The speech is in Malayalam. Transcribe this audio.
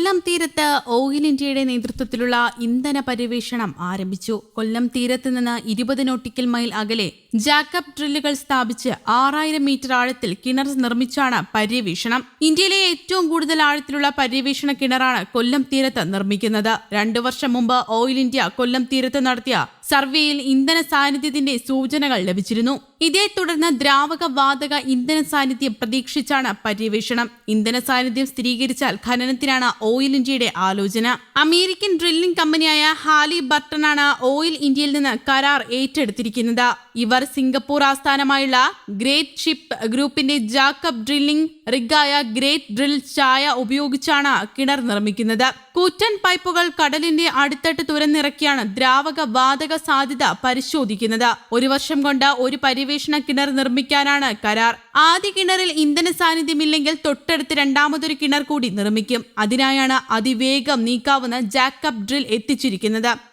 കൊല്ലം തീരത്ത് ഓയിൽ ഇന്ത്യയുടെ നേതൃത്വത്തിലുള്ള ഇന്ധന പര്യവേഷണം ആരംഭിച്ചു. കൊല്ലം തീരത്ത് നിന്ന് ഇരുപത് നോട്ടിക്കൽ മൈൽ അകലെ ജാക്കബ് ഡ്രില്ലുകൾ സ്ഥാപിച്ച് ആറായിരം മീറ്റർ ആഴത്തിൽ കിണർ നിർമ്മിച്ചാണ് പര്യവേഷണം. ഇന്ത്യയിലെ ഏറ്റവും കൂടുതൽ ആഴത്തിലുള്ള പര്യവേഷണ കിണറാണ് കൊല്ലം തീരത്ത് നിർമ്മിക്കുന്നത്. രണ്ടു വർഷം മുമ്പ് ഓയിൽ ഇന്ത്യ കൊല്ലം തീരത്ത് നടത്തിയ സർവേയിൽ ഇന്ധന സാന്നിധ്യത്തിന്റെ സൂചനകൾ ലഭിച്ചിരുന്നു. ഇതേ തുടർന്ന് ദ്രാവക വാതക ഇന്ധന സാന്നിധ്യം പ്രതീക്ഷിച്ചാണ് പര്യവേഷണം. ഇന്ധന സാന്നിധ്യം സ്ഥിരീകരിച്ചാൽ ഖനനത്തിനാണ് ഓയിൽ ഇന്ത്യയുടെ ആലോചന. അമേരിക്കൻ ഡ്രില്ലിംഗ് കമ്പനിയായ ഹാലി ബർട്ടനാണ് ഓയിൽ ഇന്ത്യയിൽ നിന്ന് കരാർ ഏറ്റെടുത്തിരിക്കുന്നത്. ഇവർ സിംഗപ്പൂർ ആസ്ഥാനമായുള്ള ഗ്രേറ്റ് ഷിപ്പ് ഗ്രൂപ്പിന്റെ ജാക്കബ് ഡ്രില്ലിംഗ് റിഗായ ഗ്രേറ്റ് ഡ്രിൽ ചായ ഉപയോഗിച്ചാണ് കിണർ നിർമ്മിക്കുന്നത്. കൂറ്റൻ പൈപ്പുകൾ കടലിന്റെ അടിത്തട്ട് തുരന്നിറക്കിയാണ് ദ്രാവക വാതക സാധ്യത പരിശോധിക്കുന്നത്. ഒരു വർഷം കൊണ്ട് ഒരു പര്യവേഷണ കിണർ നിർമ്മിക്കാനാണ് കരാർ. ആദ്യ കിണറിൽ ഇന്ധന സാന്നിധ്യമില്ലെങ്കിൽ തൊട്ടടുത്ത് രണ്ടാമതൊരു കിണർ കൂടി നിർമ്മിക്കും. അതിനായാണ് അതിവേഗം നീക്കാവുന്ന ജാക്കപ്പ് ഡ്രിൽ എത്തിച്ചിരിക്കുന്നത്.